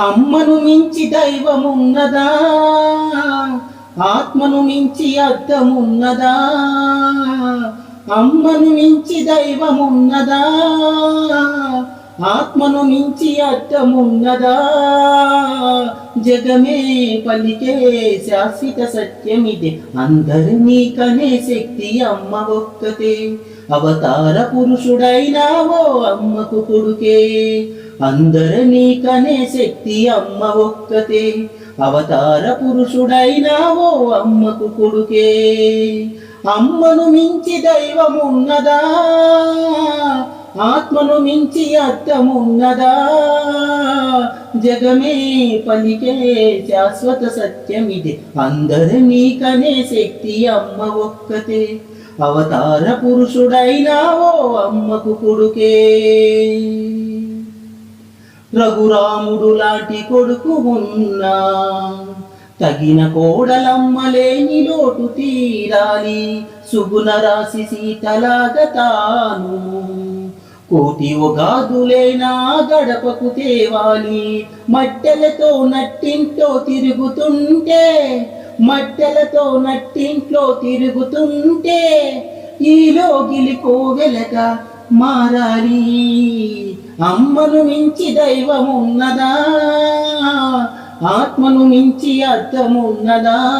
అమ్మను మించి దైవమున్నదా? ఆత్మను మించి అర్థమున్నదా? అమ్మను మించి దైవమున్నదా? ఆత్మను మించి అర్థమున్నదా? జగమే పలికే శాశ్వత సత్యమిదే. అందరినీ కనే శక్తి అమ్మ ఒక్కతే. అవతార పురుషుడైనావో అమ్మకు కొడుకే. అందరినీ కనే శక్తి అమ్మ ఒక్కతే. అవతార పురుషుడైనావో అమ్మకు కొడుకే. అమ్మను మించి దైవమున్నదా? ఆత్మను మించి అర్థమున్నదా? జగమే పలికే శాశ్వత సత్యమిది. అందరినీ కనే శక్తి అమ్మ ఒక్కతే. అవతార పురుషుడైనావో అమ్మకు కొడుకే. రఘురాముడు లాంటి కొడుకు ఉన్నా. తగిన కోడలమ్మలేని లోటు తీరాలి. సుగుణ రాశి సీతలాగా తాను. కోటి ఒగాదులేనా గడపకు తేవాలి. మట్టెలతో నట్టింట్లో తిరుగుతుంటే మట్టెలతో నట్టింట్లో తిరుగుతుంటే ఈలో గిలికోవెలగా మారాలి. అమ్మను మించి దైవమున్నదా? ఆత్మను మించి అర్థమున్నదా?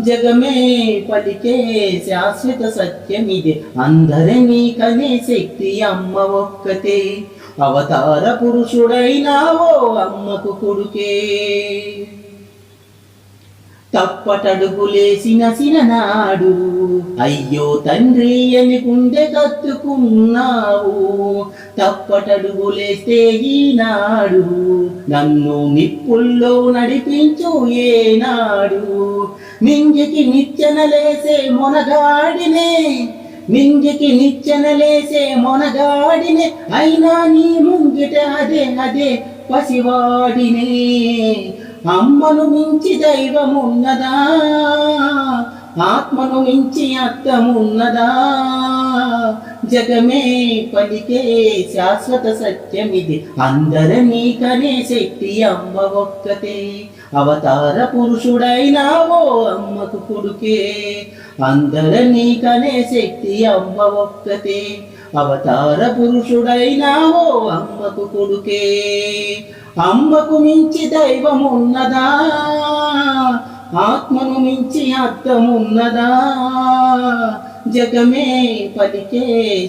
జగమే పలికే శాశ్వత సత్యమిదే. అందరినీ కనే శక్తి అమ్మ ఒక్కతే. అవతార పురుషుడైనావో అమ్మకు కొడుకే. తప్పటడుగులేసిన సిననాడు అయ్యో తండ్రి అని గుండె కత్తుకున్నావు. తప్పటడుగులేస్తే ఈనాడు నన్ను నిప్పుల్లో నడిపించు ఏనాడు. నింగికి నిచ్చెనలేసే మొనగాడినే నింగికి నిచ్చెనలేసే మొనగాడినే అయినా నీ ముంగిట అదే అదే పసివాడినే. అమ్మను మించి దైవమున్నదా? ఆత్మను మించి అర్థమున్నదా? జగమే పలికే శాశ్వత సత్యమిది. అందరినీ కనే శక్తి అమ్మ ఒక్కతే. అవతార పురుషుడైనావో అమ్మకు కొడుకే. అందరినీ కనే శక్తి అమ్మ ఒక్కతే. అవతార పురుషుడైనావో అమ్మకు కొడుకే. అమ్మకు మించి దైవం ఉన్నదా ఆత్మను మించి అర్థం ఉన్నదా జగమే పలికే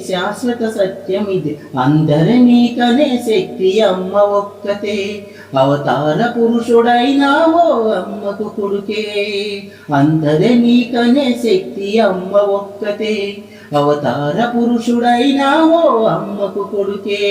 శాశ్వత సత్యం ఇది అందరినీ కనే శక్తి అమ్మ ఒక్కతే. అవతార పురుషుడైనావో అమ్మకు కొడుకే. అందరినీ కనే శక్తి అమ్మ ఒక్కతే. అవతార పురుషుడైనావో అమ్మకు కొడుకే.